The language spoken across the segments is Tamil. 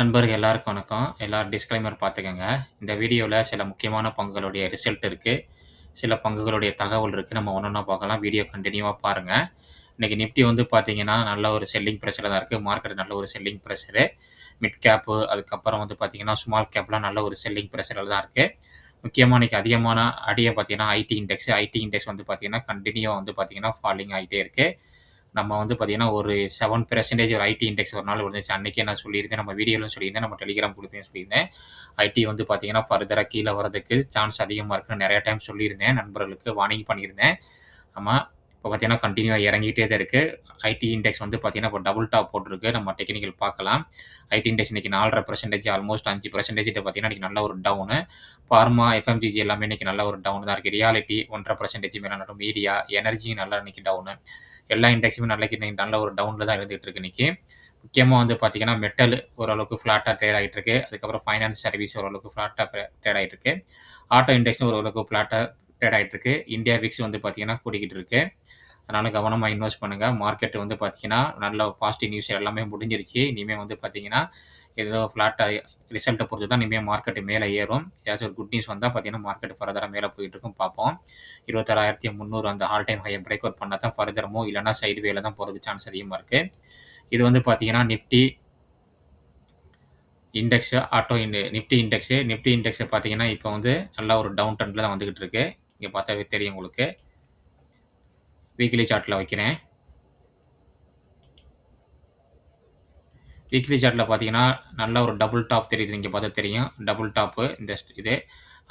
நண்பர்கள் எல்லாருக்கும் வணக்கம். எல்லாரும் டிஸ்க்ளைமர் பார்த்துக்கோங்க. இந்த வீடியோவில் சில முக்கியமான பங்குகளுடைய ரிசல்ட் இருக்குது சில பங்குகளுடைய தகவல் இருக்குது நம்ம ஒன்றா பார்க்கலாம். வீடியோ கண்டினியூவாக பாருங்கள் இன்றைக்கி நிஃப்டி வந்து பார்த்தீங்கன்னா, நல்ல ஒரு செல்லிங் ப்ரெஷரில் தான் இருக்குது மார்க்கெட் நல்ல ஒரு செல்லிங் ப்ரெஷரு மிட் கேப்பு, அதுக்கப்புறம் வந்து பார்த்தீங்கன்னா, ஸ்மால் கேப்லாம் நல்ல ஒரு செல்லிங் ப்ரெஷரில் தான் இருக்குது முக்கியமாக இன்னைக்கு அதிகமான அடியை பார்த்தீங்கன்னா, ஐடி இண்டெக்ஸ். ஐடி இண்டெக்ஸ் வந்து பார்த்தீங்கன்னா, கண்டினியூவாக வந்து பார்த்தீங்கன்னா, ஃபாலிங் ஆகிட்டே இருக்குது நம்ம வந்து பார்த்தீங்கன்னா, ஒரு செவன் பெர்சன்டேஜ் ஒரு ஐடி இண்டெக்ஸ் ஒரு நாள் விழுந்துச்சு. அன்றைக்கே நான் சொல்லியிருந்தேன். நம்ம வீடியோலும் சொல்லியிருந்தேன். நம்ம டெலிகிராம் கொடுப்பேன் சொல்லியிருந்தேன். ஐடி வந்து பார்த்தீங்கன்னா, ஃபர்தராக கீழே வரதுக்கு சான்ஸ் அதிகமாக இருக்குன்னு நிறைய டைம் சொல்லியிருந்தேன். நண்பர்களுக்கு வார்னிங் பண்ணியிருந்தேன். ஆமாம் இப்போ பார்த்தீங்கன்னா, கண்டினியூவாக இறங்கிட்டே தான் இருக்குது ஐடி இண்டெக்ஸ் வந்து பார்த்தீங்கன்னா, இப்போ டபுள் டாப் போட்டிருக்கு. நம்ம டெக்னிக்கல் பார்க்கலாம். ஐடி இண்டெக்ஸ் இன்றைக்கி நாலரை பர்சன்டேஜ் ஆல்மோஸ்ட் அஞ்சு பர்சன்டேஜ் பார்த்தீங்கன்னா, இன்றைக்கி நல்ல ஒரு டவுனு. பார்மா, எஃப்எம்ஜிஜி எல்லாமே இன்றைக்கி நல்ல ஒரு டவுன் தான் இருக்குது ரியாலிட்டி ஒன்றரை பர்சன்டேஜ் மேலே நடக்கும் மீடியா, எனர்ஜி நல்லா இன்றைக்கி டவுனு. எல்லா இண்டெக்ஸுமே நாளைக்கு இன்னைக்கு நல்ல ஒரு டவுனில் தான் இருந்துகிட்டு இருக்கு இன்னைக்கு. முக்கியமாக வந்து பார்த்தீங்கன்னா, மெட்டல் ஓரளவுக்கு ஃப்ளாட்டாக ட்ரேட் ஆகிட்டு இருக்கு. அதுக்கப்புறம் ஃபைனான்ஸ் சர்வீஸ் ஓரளவுக்கு ஃப்ளாட்டாக ட்ரேட் ஆகிட்டு இருக்கு. ஆட்டோ இண்டெக்ஸும் ஓரளவுக்கு ஃப்ளாட்டாக ட்ரேட் ஆகிட்டு இருக்கு. இந்தியா விக்ஸ் வந்து பார்த்தீங்கன்னா, கூடிக்கிட்டு இருக்கு. அதனால கவனமாக இன்வெஸ்ட் பண்ணுங்கள் மார்க்கெட் வந்து பார்த்தீங்கன்னா, நல்ல பாசிட்டிவ் நியூஸ் எல்லாமே முடிஞ்சிருச்சு. இனிமேல் வந்து பார்த்தீங்கன்னா, ஏதோ ஃப்ளாட்டாக ரிசல்ட்டை பொறுத்து தான் இனிமேல் மார்க்கெட்டு மேலே ஏறும். ஏதாச்சும் ஒரு குட் நியூஸ் வந்தால் பார்த்தீங்கன்னா, மார்க்கெட் ஃபர்தராக மேலே போயிட்டு இருக்கும் பார்ப்போம். 26,300 அந்த ஆல் டைம் ஹையை பிரேக் அவுட் பண்ணால் தான் ஃபர்தரமோ இல்லைனா சைடு வேல தான் போகிறதுக்கு சான்ஸ் அதிகமாக இருக்குது இது வந்து பார்த்தீங்கன்னா, Nifty index, auto in Nifty index Nifty இண்டெக்ஸை பார்த்தீங்கன்னா, இப்போ வந்து நல்லா ஒரு டவுன் ட்ரெண்டில் தான் வந்துக்கிட்டு இருக்கு. இங்கே பார்த்தாவே தெரியும் உங்களுக்கு. வீக்லி சார்ட்டில் வைக்கிறேன். வீக்லி சார்ட்டில் பார்த்தீங்கன்னா, நல்ல ஒரு டபுள் டாப் தெரியுது. இங்கே பார்த்தா தெரியும். டபுள் டாப்பு இந்த இது.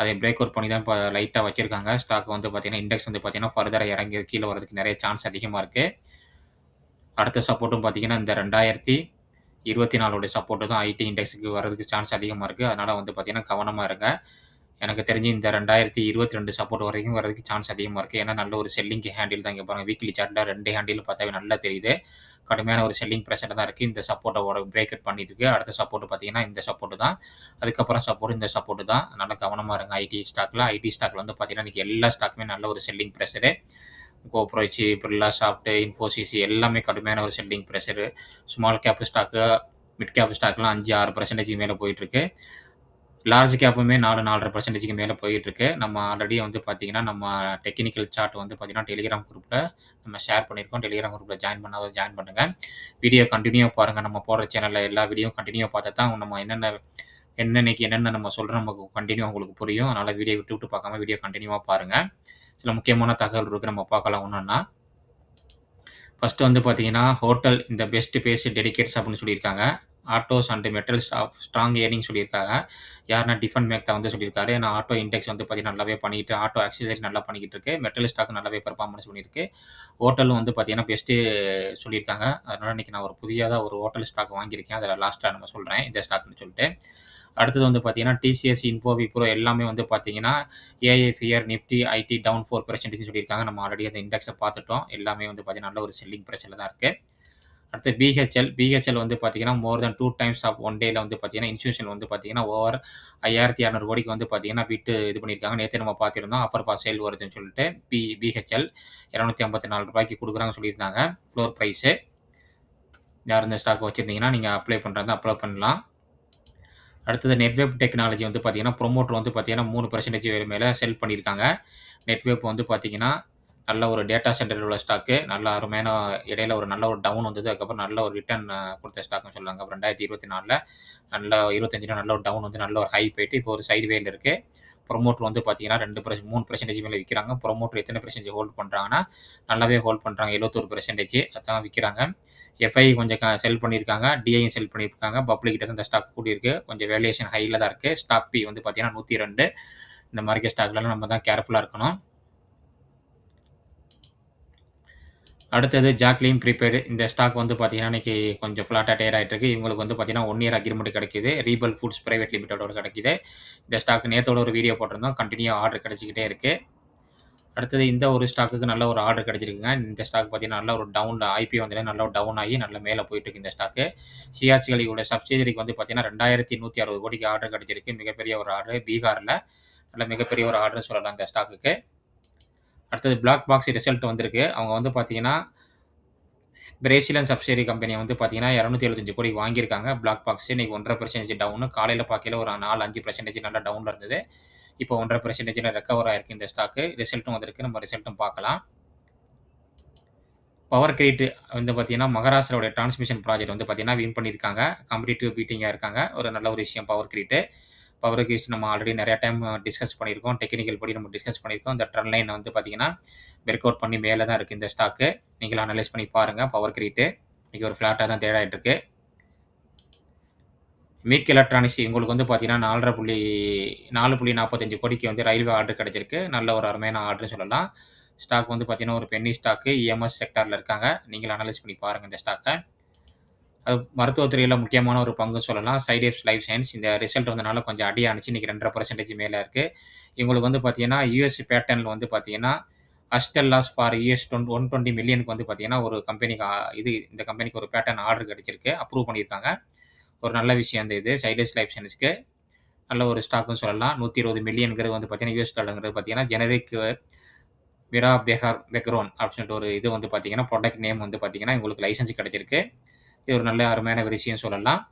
அதை பிரேக் அவுட் பண்ணி தான் இப்போ லைட்டாக வச்சுருக்காங்க ஸ்டாக் வந்து பார்த்திங்கன்னா இண்டெக்ஸ் வந்து பார்த்தீங்கன்னா, ஃபர்தராக இறங்கி கீழே வரதுக்கு நிறைய சான்ஸ் அதிகமாக இருக்குது அடுத்த சப்போர்ட்டும் பார்த்தீங்கன்னா, இந்த ரெண்டாயிரத்தி இருபத்தி நாலோடைய சப்போர்ட்டு தான் ஐடி இண்டெக்ஸ்க்கு வரதுக்கு சான்ஸ் அதிகமாக இருக்குது அதனால் வந்து பார்த்தீங்கன்னா, கவனமாக இருங்க. எனக்கு தெரிஞ்சு இந்த 2022 சப்போர்ட் வரைக்கும் வரதுக்கு சான்ஸ் அதிகமாக இருக்குது ஏன்னா, நல்ல ஒரு செல்லிங் ஹேண்டில் தான் இங்கே பாருங்கள் வீக்லி சார்ட்டில் ரெண்டு ஹேண்டில் பார்த்தாவே நல்லா தெரியுது. கடுமையான ஒரு செல்லிங் ப்ரெஷர் தான் இருக்குது இந்த சப்போர்ட்டோட பிரேக் அட் பண்ணியிருக்கு. அடுத்த சப்போர்ட் பார்த்தீங்கன்னா, இந்த சப்போர்ட் தான். அதுக்கப்புறம் சப்போர்ட் இந்த சப்போர்ட் தான். நல்லா கவனமாக இருங்க. ஐடி ஸ்டாக்கில் ஐடி ஸ்டாக்கில் வந்து பார்த்தீங்கன்னா, இன்றைக்கி எல்லா ஸ்டாக்குமே நல்ல ஒரு செல்லிங் ப்ரெஷரு கோப்ரோ பிர்லா சாஃப்ட், இன்ஃபோசிஸ் எல்லாமே கடுமையான ஒரு selling pressure small cap stock, mid cap ஸ்டாக்லாம் அஞ்சு ஆறு பர்சன்டேஜ் மேலே போயிட்டுருக்கு லார்ஜ் கேப்புமே நாலு நாலரை பர்சன்டேஜ்க்கு மேலே போயிட்டுருக்கு நம்ம ஆல்ரெடி வந்து பார்த்தீங்கன்னா, நம்ம டெக்னிக்கல் சார்ட் வந்து பார்த்தீங்கன்னா, டெலிகிராம் குரூப்பில் நம்ம ஷேர் பண்ணியிருக்கோம். டெலிகிராம் குரூப்பில் ஜாயின் பண்ணாத ஜாயின் பண்ணுங்கள் வீடியோ கண்டினியூ பாருங்கள் நம்ம போடுற சேனலில் எல்லா வீடியோவும் கண்டினியூ பார்த்தா தான் நம்ம என்னென்ன என்னன்னைக்கு என்னென்ன நம்ம சொல்கிறோம் நமக்கு கண்டினியூ உங்களுக்கு புரியும். அதனால் வீடியோ விட்டு விட்டு பார்க்காம வீடியோ கண்டினியூவாக பாருங்கள் சில முக்கியமான தகவல் இருக்குது நம்ம பார்க்கலாம் ஒன்றுன்னா ஃபஸ்ட்டு வந்து பார்த்தீங்கன்னா, ஹோட்டல் இந்த பெஸ்ட் பேஸ் டெடிகேட்ஸ் அப்படின்னு சொல்லியிருக்காங்க. Autos and metal strong earning சொல்லியிருக்காங்க. யாருன்னா டிஃபன் மேக்தா வந்து சொல்லியிருக்காரு. ஏன்னா, ஆட்டோ இண்டெக்ஸ் வந்து பார்த்தீங்கன்னா, நல்லாவே பண்ணிட்டு ஆட்டோ ஆக்ஸிலரேட் நல்லா பண்ணிக்கிட்டு இருக்கு. மெட்டல் ஸ்டாக் நல்லாவே பர்ஃபார்மன்ஸ் பண்ணியிருக்கு. ஹோட்டலும் வந்து பார்த்தீங்கன்னா, பெஸ்ட்டு சொல்லியிருக்காங்க. அதனால் இன்னைக்கு நான் ஒரு புதியதாக ஒரு ஹோட்டல் ஸ்டாக் வாங்கியிருக்கேன். அதில் லாஸ்ட்டாக நம்ம சொல்கிறேன் இந்த ஸ்டாக்னு சொல்லிட்டு. அடுத்தது வந்து பார்த்தீங்கன்னா, டிசிஎஸ், இன்ஃபோ, விப்ரோ எல்லாமே வந்து பார்த்தீங்கன்னா, AI fear, Nifty, IT down four percentage சொல்லியிருக்காங்க. நம்ம ஆல்ரெடி அந்த இண்டெக்ஸை பார்த்துட்டோம். எல்லாமே வந்து பார்த்தீங்கன்னா, நல்ல ஒரு செல்லிங் பிரச்சனை தான் இருக்குது அடுத்து பிஹெச்எல். பிஹெச்எல் வந்து பார்த்தீங்கன்னா, more then two times of one டேல வந்து பார்த்தீங்கன்னா, இன்ஸ்டியூஷன் வந்து பார்த்தீங்கன்னா, ஓவர் 5,200 கோடிக்கு வந்து பார்த்தீங்கன்னா, விட்டு இது பண்ணியிருக்காங்க. நேற்று நம்ம பார்த்துருந்தோம் அப்பர் பாஸ் சேல் வருதுன்னு சொல்லிட்டு பி பிஹெச்எல் இரநூத்தி ஐம்பத்தி நாலு ரூபாய்க்கு கொடுக்குறாங்கன்னு சொல்லியிருந்தாங்க. ஃப்ளோர் ப்ரைஸு யார் இந்த ஸ்டாக் வச்சுருந்தீங்கன்னா நீங்கள் அப்ளை பண்ணுறது அப்ளை பண்ணலாம். அடுத்தது நெட்வெப் டெக்னாலஜி வந்து பார்த்தீங்கன்னா, ப்ரொமோட்டர் வந்து பார்த்தீங்கன்னா, மூணு பர்சன்டேஜ் மேலே செல் பண்ணியிருக்காங்க. நெட்வெப் வந்து பார்த்தீங்கன்னா, நல்ல ஒரு டேட்டா சென்டரில் உள்ள ஸ்டாக்கு. நல்ல அருமையான இடையில ஒரு நல்ல ஒரு டவுன் வந்தது. அதுக்கப்புறம் நல்ல ஒரு ரிட்டர்ன் கொடுத்த ஸ்டாக்னு சொல்லலாங்க. அப்புறம் 2024ல நல்ல 25ல நல்ல ஒரு டவுன் வந்து நல்ல ஒரு ஹை போயிட்டு, இப்போ ஒரு சைடு வேல இருக்குது ப்ரொமோட்டர் வந்து பார்த்தீங்கன்னா, 2 பெர்ச 3% மேல விக்கிறாங்க. புரமோட்டர் எத்தனை பெர்சன்டேஜ் ஹோல்ட் பண்ணுறாங்கன்னா நல்லாவே ஹோல்ட் பண்ணுறாங்க எழுபத்தொரு பர்சன்டேஜ் அதான் விற்கிறாங்க எஃப்ஐ கொஞ்சம் செல் பண்ணியிருக்காங்க. டிஐயும் செல் பண்ணியிருக்காங்க. பப்ளிக் கிட்ட தான் இந்த ஸ்டாக் கூட்டியிருக்கு கொஞ்சம் வேலியேஷன் ஹையில் தான் இருக்குது ஸ்டாக் பி வந்து பார்த்தீங்கன்னா, 102 இந்த மாதிரி இருக்க ஸ்டாக்லலாம் நம்ம தான் கேர்ஃபுல்லாக இருக்கணும். அடுத்தது ஜாக்லின் ப்ரீபெய்ட். இந்த ஸ்டாக் வந்து பார்த்தீங்கன்னா, இன்றைக்கி கொஞ்சம் ஃப்ளாட்டாக டயர் ஆகிட்டு இருக்கு. இவங்களுக்கு வந்து பார்த்தீங்கன்னா, ஒன் இயர் அக்ரிமெண்ட் கிடைக்குது. ரீபல் ஃபுட்ஸ் ப்ரைவேட் லிமிட்டடோட கிடைக்குது. இந்த ஸ்டாக் நேத்தோட ஒரு வீடியோ போட்டிருந்தோம். கண்டினியூ ஆர்டர் கிடச்சிக்கிட்டே இருக்குது அடுத்தது இந்த ஒரு ஸ்டாக்குக்கு நல்ல ஒரு ஆர்டர் கிடச்சிருக்குங்க இந்த ஸ்டாக் பார்த்தீங்கன்னா, நல்ல ஒரு டவுன்ல ஐபிஓ நல்ல நல்லா டவுன் ஆகி நல்ல மேலே போயிட்டுருக்கு இந்த ஸ்டாக்கு. சிஆர்சிஎல் சப்சிடரிக்கு வந்து பார்த்தீங்கன்னா, 2,160 கோடிக்கு ஆர்டர் கிடச்சிருக்கு மிகப்பெரிய ஒரு ஆர்டர். பீகாரில் நல்ல மிகப்பெரிய ஒரு ஆர்டர்ன்னு சொல்லலாம் இந்த ஸ்டாக்குக்கு. அடுத்தது பிளாக் பாக்ஸ் ரிசல்ட் வந்திருக்கு. அவங்க வந்து பார்த்தீங்கன்னா, பிரேசிலன் சப்சிடரி கம்பெனியை வந்து பார்த்தீங்கன்னா, 275 கோடி வாங்கியிருக்காங்க. பிளாக் பாக்ஸ் இன்னைக்கு 1.5% டவுனு. காலையில் பார்க்கல ஒரு 4, 5% நல்லா டவுனில் இருந்தது. இப்போ 1.5% ரெக்கவர் ஆயிருக்கு இந்த ஸ்டாக்கு. ரிசல்ட்டும் வந்திருக்கு. நம்ம ரிசல்ட்டும் பார்க்கலாம். பவர் கிரிட் வந்து பார்த்தீங்கன்னா, மகாராஷ்டிராவுடைய டிரான்ஸ்மிஷன் ப்ராஜெக்ட் வந்து பார்த்தீங்கன்னா, வின் பண்ணியிருக்காங்க. காம்படிட்டிவ் பீட்டிங்காக இருக்காங்க. ஒரு நல்ல ஒரு விஷயம் பவர் கிரிட். பவர் கிரிட் நம்ம ஆல்ரெடி நிறையா டைம் டிஸ்கஸ் பண்ணியிருக்கோம். டெக்னிக்கல் படி நம்ம டிஸ்கஸ் பண்ணியிருக்கோம். இந்த ட்ரெண்ட் லைன் வந்து பார்த்தீங்கன்னா, பிரேக் அவுட் பண்ணி மேலே தான் இருக்குது இந்த ஸ்டாக்கு. நீங்கள் அனலைஸ் பண்ணி பாருங்கள் பவர் கிரீட்டு இன்றைக்கி ஒரு ஃப்ளாட்டாக தான் ட்ரேட் இருக்கு. மீக் எலக்ட்ரானிக்ஸ் இவங்களுக்கு வந்து பார்த்தீங்கன்னா, நாலரை புள்ளி 4.45 கோடிக்கு வந்து ரயில்வே ஆர்டர் கிடைச்சிருக்கு. நல்ல ஒரு அருமையான ஆர்டர்னு சொல்லலாம். ஸ்டாக் வந்து பார்த்தீங்கன்னா, ஒரு பென்னி ஸ்டாக்கு. இஎம்எஸ் செக்டாரில் இருக்காங்க. நீங்கள் அனலைஸ் பண்ணி பாருங்கள் இந்த ஸ்டாக்கை அது மருத்துவத்துறையில் முக்கியமான ஒரு பங்கு சொல்லலாம். சைடேப்ஸ் லைஃப் சயின்ஸ் இந்த ரிசல்ட் வந்தனால கொஞ்சம் அடி ஆனுச்சு. இன்னைக்கு 2.5% மேல இருக்கு. இவங்களுக்கு வந்து பார்த்தீங்கன்னா, யுஎஸ் பேட்டர்னில் வந்து பார்த்தீங்கன்னா, அஸ்டெல்லாஸ் ஃபார் யுஎஸ் டொன் 120 மில்லியனுக்கு வந்து பார்த்தீங்கன்னா, ஒரு கம்பெனிக்கு இது இந்த கம்பெனிக்கு ஒரு பேட்டர்ன் ஆர்டர் கிடைச்சிருக்கு. அப்ரூவ் பண்ணியிருக்காங்க. ஒரு நல்ல விஷயம் அந்த இது. சைடெக்ஸ் லைஃப் சயின்ஸ்க்கு நல்ல ஒரு ஸ்டாக்குன்னு சொல்லலாம். நூற்றி இருபது மில்லியனுங்கிறது வந்து பார்த்தீங்கன்னா, யுஎஸ் டாலருங்கிறது பார்த்தீங்கன்னா, ஜெனரிக் மிராபெஹர் பெக்ரோன் அப்படின்னு ஒரு இது வந்து பார்த்தீங்கன்னா, ப்ராடக்ட் நேம் வந்து பார்த்தீங்கன்னா, உங்களுக்கு லைசென்ஸ் கிடைச்சிருக்கு. இது ஒரு நல்ல அருமையான ஒரு விஷயம் சொல்லலாம்.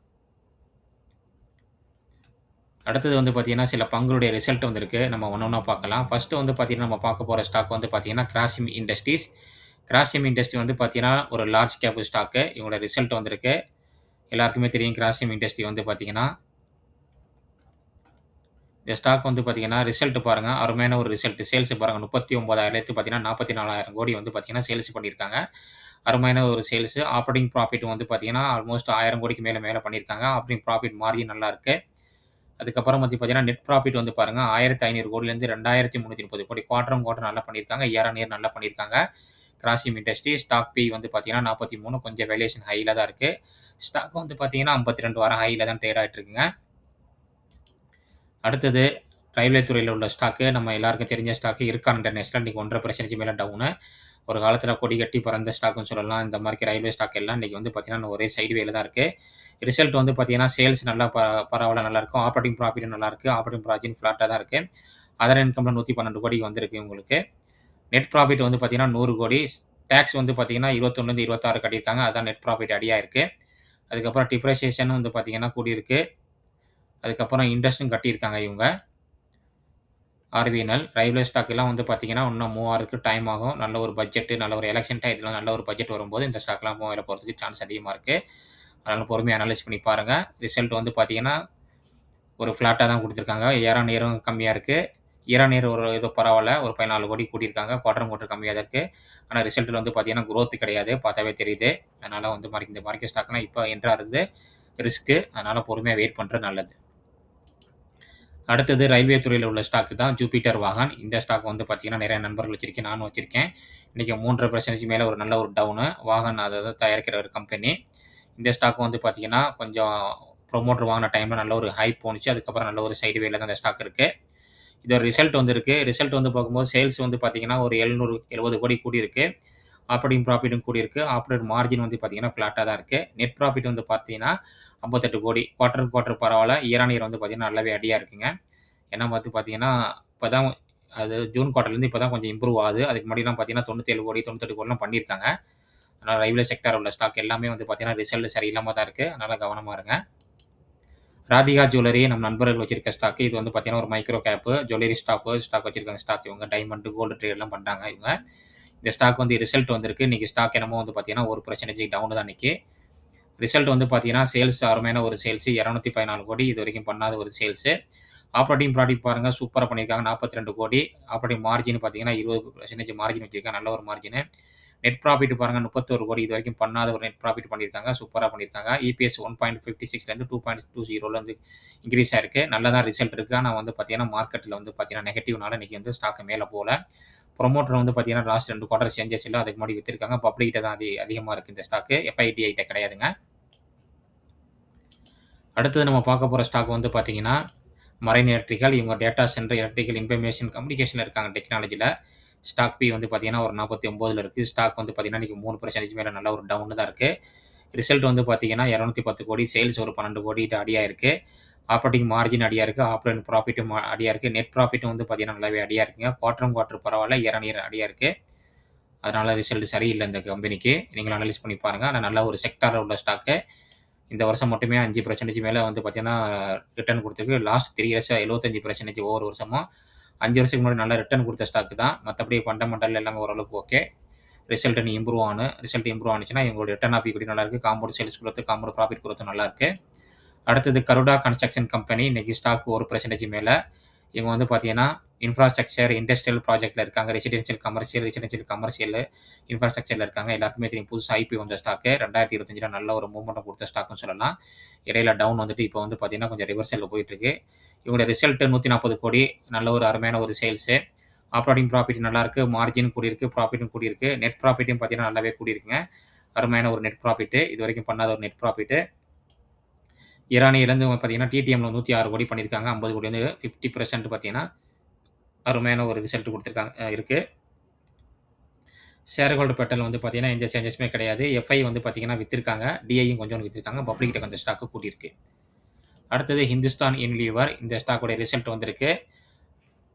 அடுத்தது வந்து பார்த்தீங்கன்னா, சில பங்குடைய ரிசல்ட் வந்திருக்கு. நம்ம ஒன்று ஒன்றா பார்க்கலாம். ஃபஸ்ட்டு வந்து பார்த்தீங்கன்னா, நம்ம பார்க்க போகிற ஸ்டாக் வந்து பார்த்தீங்கன்னா, கிராசிம் இண்டஸ்ட்ரீஸ். கிராசிம் இண்டஸ்ட்ரி வந்து பார்த்தீங்கன்னா, ஒரு லார்ஜ் கேப் ஸ்டாக்கு. இவங்களோட ரிசல்ட் வந்திருக்கு. எல்லாருக்குமே தெரியும் கிராசிம் இண்டஸ்ட்ரி வந்து பார்த்தீங்கன்னா இந்த ஸ்டாக் வந்து பார்த்தீங்கன்னா, ரிசல்ட் பாருங்க. அருமையான ஒரு ரிசல்ட். சேல்ஸ் பாருங்க 39,000 பார்த்தீங்கன்னா, 44,000 கோடி வந்து பார்த்தீங்கன்னா, சேல்ஸ் பண்ணியிருக்காங்க. அருமையான ஒரு சேல்ஸ். ஆப்ரேட்டிங் ப்ராஃபிட் வந்து பார்த்தீங்கன்னா, ஆல்மோஸ்ட் ஆயிரம் கோடிக்கு மேலே மேலே பண்ணியிருக்காங்க. ஆப்ரேட்டிங் ப்ராஃபிட் மார்ஜின் நல்லா இருக்கு. அதுக்கப்புறம் வந்து பார்த்தீங்கன்னா, நெட் ப்ராஃபிட் வந்து பாருங்க 1,500 கோடிலேருந்து 2,330 கோடி. குவார்டர் ஆன் குவார்டர் நல்லா பண்ணியிருக்காங்க. இயர் ஆன் இயர் நல்லா பண்ணியிருக்காங்க. கிராசிம் இண்டஸ்ட்ரி. ஸ்டாக் பி வந்து பார்த்தீங்கன்னா, 43 கொஞ்சம் வேலியேஷன் ஹையில் தான் இருக்குது ஸ்டாக் வந்து பார்த்தீங்கன்னா, 52 வாரம் ஹையில் தான் ட்ரேட் ஆயிட்டு இருக்குங்க. அடுத்தது ரயில்வே துறையில் உள்ள ஸ்டாக்கு. நம்ம எல்லாருக்கும் தெரிஞ்ச ஸ்டாக்கு இர்கான் இன்டர்நேஷனல் இன்றைக்கி ஒன்றரை பர்சன்டேஜ் மேலே டவுனு. ஒரு காலத்தில் கொடி கட்டி பறந்த ஸ்டாக்குன்னு சொல்லலாம். இந்த மாதிரி ரயில்வே ஸ்டாக் எல்லாம் இன்றைக்கி வந்து பார்த்தீங்கன்னா, ஒரே சைடுவேல தான் இருக்குது ரிசல்ட் வந்து பார்த்தீங்கன்னா, சேல்ஸ் நல்லா ப பரவாயில்ல நல்லாயிருக்கும் ஆப்ரேட்டிங் ப்ராஃபிட்டும் நல்லாயிருக்கு ஆப்ரேட்டிங் இருக்கு. ஃப்ளாட்டாக தான் இருக்குது அதர் இன்கம்ல 112 கோடிக்கு வந்திருக்கு உங்களுக்கு. நெட் ப்ராஃபிட் வந்து பார்த்திங்கன்னா நூறு கோடி. டேக்ஸ் வந்து பார்த்தீங்கன்னா, 21லேருந்து 26 கட்டியிருக்காங்க. அதான் நெட் ப்ராஃபிட் அடியாக இருக்குது அதுக்கப்புறம் டிப்ரிசியேஷன் வந்து பார்த்தீங்கன்னா, கூடியிருக்கு. அதுக்கப்புறம் இன்ட்ரெஸ்ட்டும் கட்டியிருக்காங்க இவங்க. ஆர்விஎன்எல். ரயில்வே ஸ்டாக் எல்லாம் வந்து பார்த்தீங்கன்னா, இன்னும் மூவ் டைம் ஆகும். நல்ல ஒரு பட்ஜெட் நல்ல ஒரு எலக்ஷன் டைத்தில் நல்ல ஒரு பட்ஜெட் வரும்போது இந்த ஸ்டாக்லாம் மேல போகிறதுக்கு சான்ஸ் அதிகமாக இருக்குது அதனால் பொறுமையாக அனலைஸ் பண்ணி பாருங்கள் ரிசல்ட் வந்து பார்த்தீங்கன்னா, ஒரு ஃப்ளாட்டாக தான் கொடுத்துருக்காங்க இயர் நேரம் கம்மியாக இருக்குது இருக்கு. நேர் ஒரு இது பரவாயில்ல ஒரு 14 கோடி கூட்டியிருக்காங்க. குவார்டர் ஆன் குவார்டர் கம்மியா தான் இருக்குது ஆனால் ரிசல்ட்டில் வந்து பார்த்தீங்கன்னா, க்ரோத் கிடையாது. பார்த்தாவே தெரியுது. அதனால் வந்து மார்க்கெட் இந்த மார்க்கெட் ஸ்டாக்லாம் இப்போ என்டர் ஆகுறது ரிஸ்க்கு. அதனால் பொறுமையாக வெயிட் பண்ணுறது நல்லது. அடுத்தது ரயில்வே துறையில் உள்ள ஸ்டாக் தான் ஜூபிட்டர் வாகன். இந்த ஸ்டாக் வந்து பார்த்தீங்கன்னா, நிறைய நண்பர்கள் வச்சிருக்கேன். நானும் வச்சிருக்கேன். இன்றைக்கி மூன்று பர்சன்டேஜ் மேலே ஒரு நல்ல ஒரு டவுனு. வாகன் அதாவது தயாரிக்கிற ஒரு கம்பெனி. இந்த ஸ்டாக் வந்து பார்த்தீங்கன்னா, கொஞ்சம் ப்ரொமோட்டர் வாங்கின டைமில் நல்ல ஒரு ஹைப் போணுச்சு. அதுக்கப்புறம் நல்ல ஒரு சைடு வேல தான் இந்த ஸ்டாக் இருக்குது இதோட ரிசல்ட் வந்துருக்கு ரிசல்ட் வந்து பார்க்கும்போது சேல்ஸ் வந்து பார்த்தீங்கன்னா, ஒரு 770 கோடி கூடியிருக்கு. ஆப்ரேட்டிங் ப்ராஃபிட்டும் கூடியிருக்கு. ஆப்ரேட் மார்ஜின் வந்து பார்த்தீங்கன்னா, ஃப்ளாட்டாக தான் இருக்குது நெட் ப்ராஃபிட் வந்து பார்த்தீங்கன்னா, 58 கோடி. குவார்டர் குவார்டர் பரவாயில்ல இயர் ஆன் இயர் வந்து பார்த்தீங்கன்னா, நல்லாவே அடியாக இருக்குங்க. ஏன்னா பார்த்து பார்த்தீங்கன்னா, இப்போ தான் அது ஜூன் குவார்டர்லேருந்து இப்போ தான் கொஞ்சம் இம்ப்ரூவ் ஆகுது. அதுக்கு முன்னாடிலாம் பார்த்தீங்கன்னா, 97 கோடி, 98 கோடிலாம் பண்ணியிருக்காங்க. அதனால் ரயில்வே செக்டார் உள்ள ஸ்டாக் எல்லாமே வந்து பார்த்தீங்கன்னா, ரிசல்ட் சரியில்லாமல் தான் இருக்குது அதனால் கவனமாக இருங்க. ராதிகா ஜுவல்லரி நம்ம நண்பர்கள் வச்சிருக்க ஸ்டாக். இது வந்து பார்த்தீங்கன்னா, ஒரு micro cap jewellery stop stock வச்சிருக்காங்க ஸ்டாக் இவங்க. டைமண்டு கோல்டு ட்ரேட்லாம் பண்ணுறாங்க இவங்க. இந்த ஸ்டாக் வந்து ரிசல்ட் வந்திருக்கு. இன்றைக்கி ஸ்டாக் என்னமோ வந்து பார்த்தீங்கன்னா, ஒரு பர்சன்டேஜ் டவுன் தான் இன்றைக்கி ரிசல்ட் வந்து பார்த்தீங்கன்னா, சேல்ஸ் அருமையான ஒரு சேல்ஸ் 214 கோடி. இது வரைக்கும் பண்ணாத ஒரு சேல்ஸு ஆப்ரேட்டிங் ப்ராஃபிட் பாருங்கள் சூப்பராக பண்ணியிருக்காங்க. 42 கோடி. ஆப்ரேட்டிங் மார்ஜின் பார்த்தீங்கன்னா, 20% மார்ஜின் வச்சிருக்காங்க. நல்ல ஒரு மார்ஜினு. நெட் ப்ராஃபிட் பாருங்கள் முப்பத்தொரு கோடி. இது வரைக்கும் பண்ணாத ஒரு நெட் ப்ராஃபிட் பண்ணியிருக்காங்க. சூப்பராக பண்ணியிருக்காங்க. இபிஎஸ் ஒன் பாயிண்ட் ஃபிஃப்டி சிக்ஸ்லேருந்து டூ பாயிண்ட் டூ ஜீரோலேருந்து இன்க்ரீஸ் ஆயிருக்கு. நல்லா தான் ரிசல்ட் இருக்குது ஆனால் வந்து பார்த்தீங்கன்னா, மார்க்கெட்டில் வந்து பார்த்தீங்கன்னா, நெகட்டிவ்னால இன்னைக்கு வந்து ஸ்டாக் மேலே போல. ப்ரொமோட்டர் வந்து பார்த்தீங்கன்னா, லாஸ்ட் ரெண்டு குவார்டர் சேஞ்சஸ் இல்லை அதுக்கு முன்னாடி விற்றுருக்காங்க பப்ளிக்கிட்ட தான் அது அதிகமாக இருக்குது இந்த ஸ்டாக்கு. எஃப்ஐடிஐட்ட கிடையாதுங்க. அடுத்தது நம்ம பார்க்க போகிற ஸ்டாக் வந்து பார்த்தீங்கன்னா, மரைன் எலக்ட்ரிக்கல். இவங்க data center electrical information communication இருக்காங்க டெக்னாலஜியில் ஸ்டாக் பி வந்து பார்த்தீங்கன்னா, ஒரு நாற்பத்தி ஒம்போதில் இருக்குது ஸ்டாக் வந்து பார்த்தீங்கன்னா, இன்னைக்கு 3% மேல நல்ல ஒரு டவுன் தான் இருக்குது ரிசல்ட் வந்து பார்த்தீங்கன்னா, 210 கோடி. சேல்ஸ் ஒரு 12 கோடி அடியாக இருக்குது ஆப்ரேட்டிங் மார்ஜின் அடியாக இருக்குது ஆப்ரேட் ப்ராஃபிட்டும் அடியாக இருக்குது நெட் ப்ராஃபிட்டும் வந்து பார்த்தீங்கன்னா, நல்லாவே அடியாக இருக்குங்க. குவார்டர் ஆன் குவார்டர் பரவால்ல. இயர் இருக்குது அதனால் ரிசல்ட் சரியில்லை இந்த கம்பெனிக்கு. நீங்கள் அனலைஸ் பண்ணி பாருங்கள் ஆனால் நல்ல ஒரு செக்டாரில் உள்ள ஸ்டாக்கு. இந்த வருஷம் மட்டுமே அஞ்சு பர்சன்டேஜ் மேலே வந்து பார்த்தீங்கன்னா, ரிட்டர்ன் கொடுத்துருக்கு லாஸ்ட் த்ரீ இயர்ஸாக எழுபத்தஞ்சு பர்சன்டேஜ் ஒவ்வொரு வருஷமும். அஞ்சு வருஷத்துக்கு முன்னாடி நல்லா ரிட்டர்ன் கொடுத்த ஸ்டாக் தான். மற்றபடி ஃபண்டமெண்டல் எல்லாமே ஓரளவுக்கு ஓகே. ரிசல்ட் நீ இம்ப்ரூவ் ஆகணும். ரிசல்ட் இம்ப்ரூவ் ஆனிச்சுன்னா இவங்களோட ரிட்டர்ன் ஆஃப் ஈக்விட்டி நல்லா இருக்கு. Compound sales growth, compound profit குரோத்தும் நல்லாயிருக்கு அடுத்தது கருடா கன்ஸ்ட்ரக்ஷன் கம்பெனி. இன்றைக்கி ஸ்டாக் ஒரு பர்சன்டேஜ் மேலே இவங்க வந்து பார்த்தீங்கன்னா, இன்ஃப்ராஸ்ட்ரக்சர், இண்டஸ்ட்ரியல் ப்ராஜெக்ட்ல இருக்காங்க. ரெசிடென்ஷியல், கமர்ஷியல், ரெசிடென்ஷியல், கமர்ஷியல், இன்ஃப்ராஸ்ட்ரக்சர்ல இருக்காங்க. எல்லாருக்குமே தெரியும். புதுசு ஐபி வந்த ஸ்டாக்கு. 2025ல நல்ல ஒரு மூவ்மெண்ட் கொடுத்த ஸ்டாக்ன்னு சொல்லலாம். இடையில டவுன் வந்துட்டு இப்போ வந்து பார்த்தீங்கன்னா, கொஞ்சம் ரிவர்சல்ல போயிட்டுருக்கு. இவங்களோட ரிசல்ட் 140 கோடி. நல்ல ஒரு அருமையான ஒரு சேல்ஸு. ஆப்ரேட்டிங் ப்ராஃபிட் நல்லா இருக்கு. மார்ஜின் கூடியிருக்கு. ப்ராஃபிட்டும் கூடியிருக்கு. நெட் ப்ராஃபிட்டும் பார்த்தீங்கன்னா, நல்லாவே கூடியிருக்குங்க. அருமையான ஒரு நெட் ப்ராஃபிட்டு இது வரைக்கும் பண்ணாத ஒரு நெட் ப்ராஃபிட். ஈரானியிலேருந்து பார்த்தீங்கன்னா டிடிஎம்மில் பார்த்தீங்கன்னா, டிடிஎம்ல 106 கோடி பண்ணியிருக்காங்க. 50 கோடி வந்து 50% பார்த்தீங்கன்னா, அருமையான ஒரு ரிசல்ட் கொடுத்துருக்காங்க இருக்குது ஷேர் ஹோல்டர் பேட்டர்ன்ல வந்து பார்த்தீங்கன்னா, எந்த சேஞ்சஸுமே கிடையாது. எஃப்ஐ வந்து பார்த்தீங்கன்னா வித்திருக்காங்க. டிஐயும் கொஞ்சோண்டு வித்திருக்காங்க. பப்ளிக்கிட்ட கொஞ்சம் ஸ்டாக்கு கூடியிருக்கு. அடுத்தது ஹிந்துஸ்தான் யூனிலீவர். இந்த ஸ்டாக்கோட ரிசல்ட் வந்திருக்கு.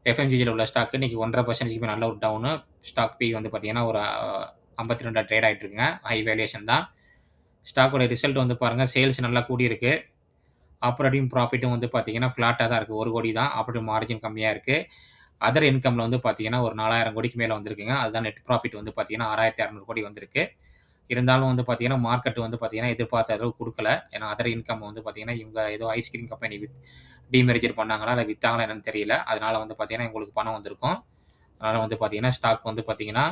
எஃப்எம்ஜிஜியில் உள்ள ஸ்டாக் இன்றைக்கி ஒன்றரை பர்சன்டேஜ்க்கு நல்ல ஒரு டவுனு. ஸ்டாக் பி வந்து பார்த்தீங்கன்னா, ஒரு ஐம்பத்தி ரெண்டாக ட்ரேட் ஆகிட்டு இருக்குங்க. ஹை வேல்யூஷன் தான். ஸ்டாக்கோட ரிசல்ட் வந்து பாருங்கள் சேல்ஸ் நல்லா கூடியிருக்கு. ஆப்ரேட்டிங் ப்ராஃபிட்டும் வந்து பார்த்தீங்கன்னா, ஃப்ளாட்டாக தான் இருக்குது ஒரு கோடி தான். ஆப்ரேட்டிங் மார்ஜின் கம்மியாக இருக்குது அதர் இன்கம்ல வந்து பார்த்தீங்கன்னா, ஒரு 4000 கோடிக்கு மேலே வந்திருக்குங்க. அதுதான் நெட் ப்ராஃபிட் வந்து பார்த்தீங்கன்னா, 6600 கோடி வந்திருக்கு. இருந்தாலும் வந்து பார்த்தீங்கன்னா, மார்க்கெட் வந்து பார்த்தீங்கன்னா, எதிர்பார்த்த அளவு கொடுக்கல ஏன்னா, அதர் இன்கம் வந்து பார்த்தீங்கன்னா, இவங்க ஏதோ ஐஸ்கிரீம் கம்பெனி வித் டிமெர்ஜர் பண்ணாங்களா, இல்லை வித்தாங்களா என்னன்னு தெரியல. அதனால் வந்து பார்த்தீங்கன்னா, இவங்களுக்கு பணம் வந்திருக்கும். அதனால் வந்து பார்த்தீங்கன்னா, ஸ்டாக் வந்து பார்த்தீங்கன்னா,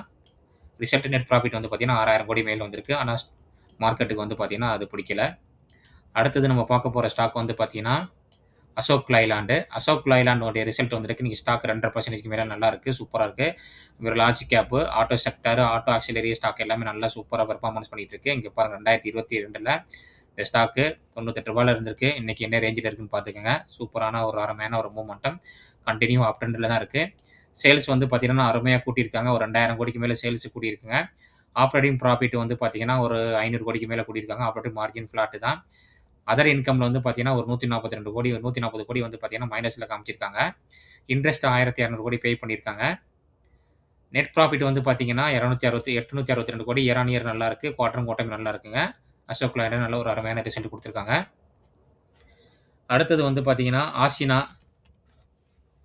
ரிசல்ட் நெட் ப்ராஃபிட் வந்து பார்த்தீங்கன்னா, 6000 கோடி மேல் வந்திருக்கு. ஆனால் மார்க்கெட்டுக்கு வந்து பார்த்தீங்கன்னா, அது பிடிக்கல. அடுத்தது நம்ம பார்க்க போகிற ஸ்டாக் வந்து பார்த்தீங்கன்னா, அசோக் லைலாண்ட். அசோக் லைலாண்டோடைய ரிசல்ட் வந்துருக்கு நீங்கள் ஸ்டாக் ரெண்டரை பர்சன்டேஜ்க்கு மேலே நல்லா இருக்குது சூப்பராக இருக்குது இவர் large cap auto sector auto auxiliary stock எல்லாமே நல்லா சூப்பராக பெர்ஃபார்மன்ஸ் பண்ணிட்டு இருக்கு. இங்க பாருங்க 2022ல இந்த ஸ்டாக்கு தொண்ணூத்தெட்டு ரூபாயில் இருந்திருக்கு. இன்றைக்கி என்ன ரேஞ்சில் இருக்குன்னு பார்த்துக்கோங்க சூப்பரான ஒரு அருமையான ஒரு மூமெண்டம் கண்டினியூ அப் ட்ரெண்டில் தான் இருக்குது சேல்ஸ் வந்து பார்த்தீங்கன்னா, அருமையாக கூட்டியிருக்காங்க. ஒரு 2000 கோடிக்கு மேலே சேல்ஸ் கூட்டியிருக்குங்க ஆப்ரேட்டிங் ப்ராஃபிட் வந்து பார்த்தீங்கன்னா, ஒரு ஐநூறு கோடிக்கு மேலே கூட்டியிருக்காங்க ஆப்ரேட்டிங் மார்ஜின் ஃப்ளாட்டு தான். அதர் இன்கம்ல வந்து பார்த்தீங்கன்னா, ஒரு 142 கோடி, 140 கோடி வந்து பார்த்தீங்கன்னா, மைனஸில் காமிச்சிருக்காங்க. இன்ட்ரெஸ்ட் 1200 கோடி பே பண்ணியிருக்காங்க. நெட் ப்ராஃபிட் வந்து பார்த்தீங்கன்னா, 260 862 கோடி இயர் இயர் நல்லா இருக்குது குவார்டர் ஆன் நல்லா இருக்குங்க. அசோக் லைலாண்ட் நல்ல ஒரு அருமையான ரிசல்ட் கொடுத்துருக்காங்க அடுத்தது வந்து பார்த்தீங்கன்னா, ஆசினா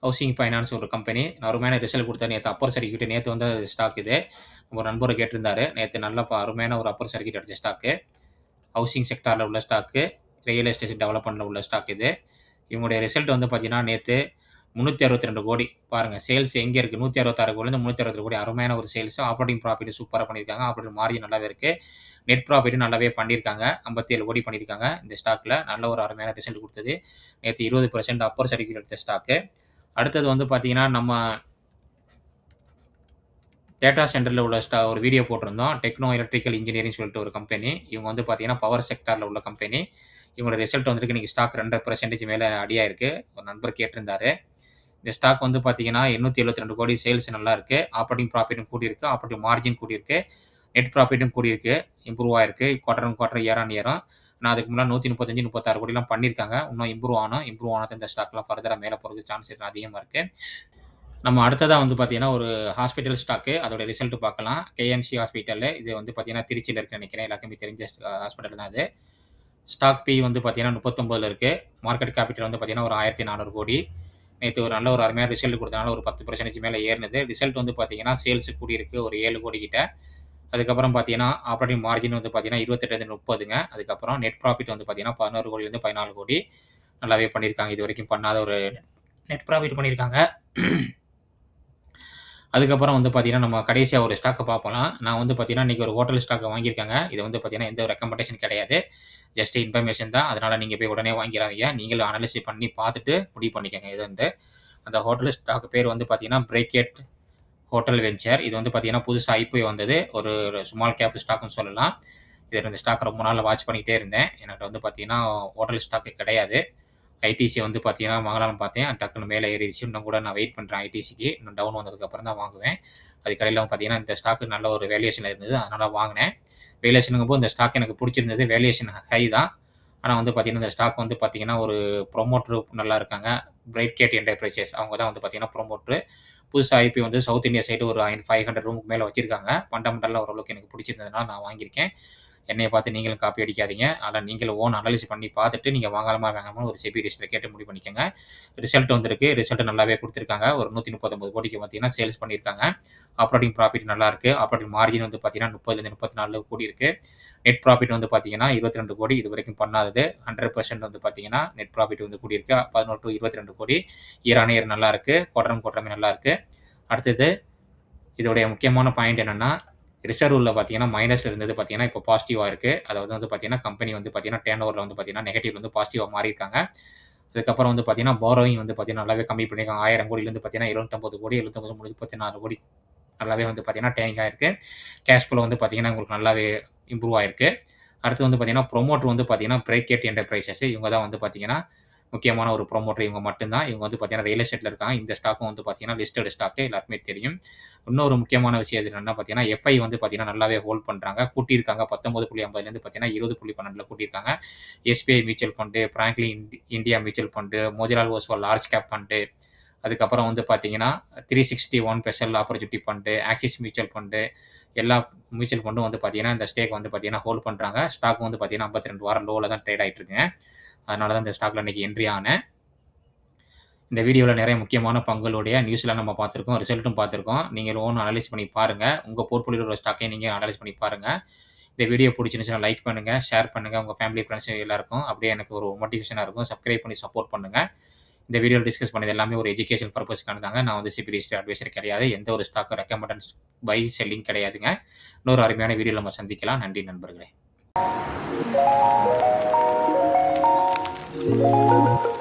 ஹவுசிங் ஃபைனான்ஸ் ஒரு கம்பெனி. அருமையான ரிசல்ட் கொடுத்தேன் நேற்று அப்பர் சர்க்கியூட் நேற்று வந்து ஸ்டாக் இது. ஒரு நண்பர் கேட்டிருந்தாரு. நேற்று நல்ல ப அருமையான ஒரு அப்பர் சர்க்கியூட் அடித்த ஸ்டாக்கு. ஹவுசிங் செக்டாரில் உள்ள ஸ்டாக்கு. ரியல் எஸ்டேட் டெவலப்மெண்ட்டில் உள்ள ஸ்டாக் இது. இவங்களுடைய ரிசல்ட் வந்து பார்த்தீங்கன்னா, நேற்று முந்நூற்றி அறுபத்தி ரெண்டு கோடி. பாருங்க சேல்ஸ் எங்கே இருக்குது நூற்றி இருக்கு? 166 கோடிலேருந்து 362 கோடி. அருமையான ஒரு சேல்ஸ். ஆப்ரேட்டிங் ப்ராஃபிட் சூப்பராக பண்ணியிருக்காங்க. ஆப்ரேட்டிங் மார்ஜின் நல்லாவே இருக்குது நெட் ப்ராஃபிட்டும் நல்லாவே பண்ணியிருக்காங்க. 57 கோடி பண்ணியிருக்காங்க. இந்த ஸ்டாக்கில் நல்ல ஒரு அருமையான ரிசல்ட் கொடுத்தது நேற்று இருபது பர்சன்ட் அப்பர் சர்டிஃபிகேட் எடுத்த ஸ்டாக்கு. அடுத்தது வந்து பார்த்தீங்கன்னா, நம்ம டேட்டா சென்டரில் உள்ள ஸ்டா ஒரு வீடியோ போட்டிருந்தோம். டெக்னோ எலக்ட்ரிக்கல் இன்ஜினியரிங் சொல்லிட்டு ஒரு கம்பெனி. இவங்க வந்து பார்த்தீங்கன்னா, பவர் செக்டாரில் உள்ள கம்பெனி. இவங்களோட ரிசல்ட் வந்துருக்கு இன்னைக்கு ஸ்டாக் 2% மேல அடியாயிருக்கு. ஒரு நண்பர் கேட்டிருந்தாரு. இந்த ஸ்டாக் வந்து பார்த்தீங்கன்னா, 872 கோடி சேல்ஸ் நல்லா இருக்குது ஆப்ரேட்டிங் ப்ராஃபிட்டும் கூடியிருக்கு. ஆப்ரேட்டிங் மார்ஜின் கூடியிருக்கு. நெட் ப்ராஃபிட்டும் கூடியிருக்கு. இம்ப்ரூவ் ஆயிருக்கு. குவார்டர் குவார்டர், இயர் ஆன் இயரும். நான் அதுக்கு முன்னாடி 135, 36 கோடிலாம் பண்ணியிருக்காங்க. இன்னும் இம்ப்ரூவ் ஆகணும். இம்ப்ரூவ் ஆனால் இந்த ஸ்டாக்லாம் ஃபர்தராக மேலே போகிறதுக்கு சான்ஸ் அதிகமாக இருக்குது நம்ம அடுத்ததாக வந்து பார்த்தீங்கன்னா, ஒரு ஹாஸ்பிட்டல் ஸ்டாக்கு. அதோட ரிசல்ட் பார்க்கலாம். KMC hospital. இது வந்து பார்த்தீங்கன்னா, திருச்சியில் இருக்குன்னு நினைக்கிறேன் எல்லாருக்குமே தெரிஞ்ச uh, ஹாஸ்பிட்டல் தான் அது ஸ்டாக் பி வந்து பார்த்தீங்கன்னா, 39ல இருக்குது மார்க்கெட் கேபிட்டல் வந்து பார்த்தீங்கன்னா, ஒரு 1400 கோடி. நேற்று ஒரு நல்ல ஒரு அருமையான ரிசல்ட் கொடுத்தனால ஒரு 10% மேல ஏறுனது. ரிசல்ட் வந்து பார்த்தீங்கன்னா, சேல்ஸ் கூடியிருக்கு. ஒரு ஏழு கோடி கிட்ட. அதுக்கப்புறம் பார்த்தீங்கன்னா, ஆப்ரேட்டிங் மார்ஜின் வந்து பார்த்தீங்கன்னா, 28லேருந்து 30ங்க. அதுக்கப்புறம் நெட் ப்ராஃபிட் வந்து பார்த்தீங்கன்னா, 11 கோடிலேருந்து 14 கோடி. நல்லாவே பண்ணியிருக்காங்க. இது வரைக்கும் பண்ணாத ஒரு நெட் ப்ராஃபிட் பண்ணியிருக்காங்க. அதுக்கப்புறம் வந்து பார்த்தீங்கன்னா, நம்ம கடைசியாக ஒரு ஸ்டாக்கை பார்ப்போம் நான் வந்து பார்த்தீங்கன்னா, இன்றைக்கி ஒரு ஹோட்டல் ஸ்டாக்கை வாங்கியிருக்காங்க இது வந்து பார்த்தீங்கன்னா, எந்த ஒரு ரெக்கமெண்டேஷன் கிடையாது. ஜஸ்ட் இன்ஃபர்மேஷன் தான். அதனால் நீங்கள் போய் உடனே வாங்கிறாதீங்க. நீங்களும் அனலைஸ் பண்ணி பார்த்துட்டு முடிவு பண்ணிக்கோங்க இது வந்து அந்த ஹோட்டல் ஸ்டாக் பேர் வந்து பார்த்தீங்கன்னா, பிரேக்கெட் ஹோட்டல் வெஞ்சர். இது வந்து பார்த்தீங்கன்னா, புதுசாக ஐபிஓ வந்தது. ஒரு ஸ்மால் கேப் ஸ்டாக்குன்னு சொல்லலாம். இது இந்த ஸ்டாக் ரொம்ப நாள் வாட்ச் பண்ணிக்கிட்டே இருந்தேன். என்கிட்ட வந்து பார்த்தீங்கன்னா, ஹோட்டல் ஸ்டாக்கு கிடையாது. ஐடிசி வந்து பார்த்தீங்கன்னா, வாங்கலாம்னு பார்த்தேன். டக்குனு மேலே ஏறிடுச்சு. இன்னும் கூட நான் வெயிட் பண்ணுறேன் ஐடிசிக்கு. இன்னும் டவுன் வந்ததுக்கப்புறம் தான் வாங்குவேன். அது கடையில் பார்த்தீங்கன்னா, இந்த ஸ்டாக்கு நல்ல ஒரு வேல்யூஷனில் இருந்தது. அதனால வாங்குனேன். வேல்யூவேஷனுங்கும்போது இந்த ஸ்டாக் எனக்கு பிடிச்சிருந்தது வேலியேஷன் ஹை தான். ஆனால் வந்து பார்த்தீங்கன்னா, இந்த ஸ்டாக் வந்து பார்த்தீங்கன்னா, ஒரு ப்ரொமோட்ரு நல்லா இருக்காங்க. பிரைகேட் என்டர்பிரைசஸ் அவங்க தான் வந்து பார்த்தீங்கன்னா, ப்ரொமோட்ரு புதுசாக ஐபி வந்து சவுத் இந்தியா சைடு ஒரு 500 ரூமுக்கு மேலே வச்சிருக்காங்க. ஃபண்டமெண்டலாக ஓரளவுக்கு எனக்கு பிடிச்சிருந்ததுனால நான் வாங்கியிருக்கேன். என்னையை பார்த்து நீங்களும் காப்பி அடிக்காதீங்க. அதனால நீங்களும் ஓன் அனலைஸ் பண்ணி பார்த்துட்டு நீங்கள் வாங்கலாமா, வாங்காமல் ஒரு செபி ரிஜிஸ்டர் கேட்டு முடிவு பண்ணிக்கோங்க ரிசல்ட் வந்திருக்கு. ரிசல்ட் நல்லாவே கொடுத்துருக்காங்க ஒரு 139 கோடிக்கு பார்த்தீங்கன்னா சேல்ஸ் பண்ணியிருக்காங்க. ஆப்ரேட்டிங் ப்ராஃபிட் நல்லா இருக்குது ஆப்பரேட்டிங் மார்ஜின் வந்து பார்த்தீங்கன்னா 30லேருந்து 34 கோடி இருக்கு. நெட் ப்ராஃபிட் வந்து பார்த்தீங்கன்னா 22 கோடி இது வரைக்கும் பண்ணாதது. 100% வந்து பார்த்தீங்கன்னா நெட் ப்ராஃபிட் வந்து கூடியிருக்கு. 11 டூ 22 கோடி. இயர் இயர் நல்லா இருக்குது குவார்டர் ஆன் குவார்டருமே நல்லா இருக்குது அடுத்தது இதோடைய முக்கியமான பாயிண்ட் என்னென்னா ரிசர்வ்ல பார்த்தீங்கன்னா மைனஸ்ல இருந்தது பார்த்தீங்கன்னா, இப்போ பாசிட்டிவாக இருக்கு. அதாவது வந்து பார்த்தீங்கன்னா, கம்பெனி வந்து பார்த்தீங்கன்னா, டேன் வந்து பார்த்தீங்கன்னா, நெகட்டிவ் வந்து பாசிட்டிவாக மாறியிருக்காங்க. அதுக்கப்புறம் வந்து பார்த்தீங்கன்னா, பாரோவிங் வந்து பார்த்தீங்கன்னா, நல்லாவே கம்மி பண்ணியிருக்காங்க. ஆயிரம் கோடியிலேருந்து பார்த்தீங்கன்னா, 79 கோடி, 79 முடிஞ்சு 14 கோடி நல்லாவே வந்து பார்த்தீங்கன்னா, டேர்னிங் ஆயிருக்கு. கேஷ் ஃப்ளோ வந்து பார்த்தீங்கன்னா, உங்களுக்கு நல்லாவே இம்ப்ரூவ் ஆயிருக்கு. அடுத்து வந்து பார்த்தீங்கன்னா, ப்ரொமோட்டர் வந்து பார்த்தீங்கன்னா, பிரேக்கேட் என்டர்பிரைசஸ் இவங்க தான் வந்து பார்த்தீங்கன்னா, முக்கியமான ஒரு ப்ரொமோட்டர் இவங்க மட்டும் தான். இவங்க வந்து பார்த்தீங்கன்னா, ரியல் எஸ்டேட்ல இருக்காங்க. இந்த ஸ்டாக்கும் வந்து பார்த்தீங்கன்னா, லிஸ்டட் ஸ்டாக்கு எல்லாருக்குமே தெரியும். இன்னொரு முக்கியமான விஷயம் எது என்னன்னா பார்த்தீங்கன்னா, எஃப்ஐ வந்து பார்த்தீங்கன்னா, நல்லாவே ஹோல்ட் பண்ணுறாங்க கூட்டியிருக்காங்க 19.50லேருந்து பார்த்தீங்கன்னா, 20.12ல கூட்டியிருக்காங்க. SBI mutual fund Franklin India mutual fund Motilal Oswal large cap fund அதுக்கப்புறம் வந்து பார்த்தீங்கன்னா, 361 special opportunity fund Axis mutual fund எல்லா மியூச்சுவல் ஃபண்டும் வந்து பார்த்தீங்கன்னா, இந்த ஸ்டேக் வந்து பார்த்தீங்கன்னா, ஹோல்ட் பண்ணுறாங்க ஸ்டாக் வந்து பார்த்தீங்கன்னா, 52 வாரம் லோவில் தான் ட்ரேட் ஆகிட்டு இருக்குங்க. அதனால தான் இந்த ஸ்டாக்ல இன்னைக்கு என்ட்ரி ஆனேன். இந்த வீடியோவில் நிறைய முக்கியமான பங்குகளுடைய நியூஸ்லாம் நம்ம பார்த்துருக்கோம் ரிசல்ட்டும் பார்த்துருக்கோம் நீங்கள் லோன் அனலைஸ் பண்ணி பாருங்கள் உங்கள் போர்ட்ஃபோலியோட உள்ள ஸ்டாக்கையும் அனலைஸ் பண்ணி பாருங்கள் இந்த வீடியோ புடிச்சிருந்துச்சுன்னா லைக் பண்ணுங்கள் ஷேர் பண்ணுங்கள் உங்கள் ஃபேமிலி, ஃப்ரெண்ட்ஸ் எல்லாருக்கும் அப்படியே எனக்கு ஒரு மோட்டிவேஷனாக இருக்கும். சப்ஸ்கிரைப் பண்ணி சப்போர்ட் பண்ணுங்கள் இந்த வீடியோவில் டிஸ்கஸ் பண்ணது எல்லாமே ஒரு எஜுகேஷன் பர்பஸ்க்கான தாங்க. நான் வந்து செபி ரிஜிஸ்டர்ட் அட்வைசர் கிடையாது. எந்த ஒரு ஸ்டாக்கும் ரெக்கமெண்டன்ஸ் பை, செல்லிங் கிடையாதுங்க. இன்னொரு அருமையான வீடியோ நம்ம சந்திக்கலாம். நன்றி நண்பர்களே. Thank you.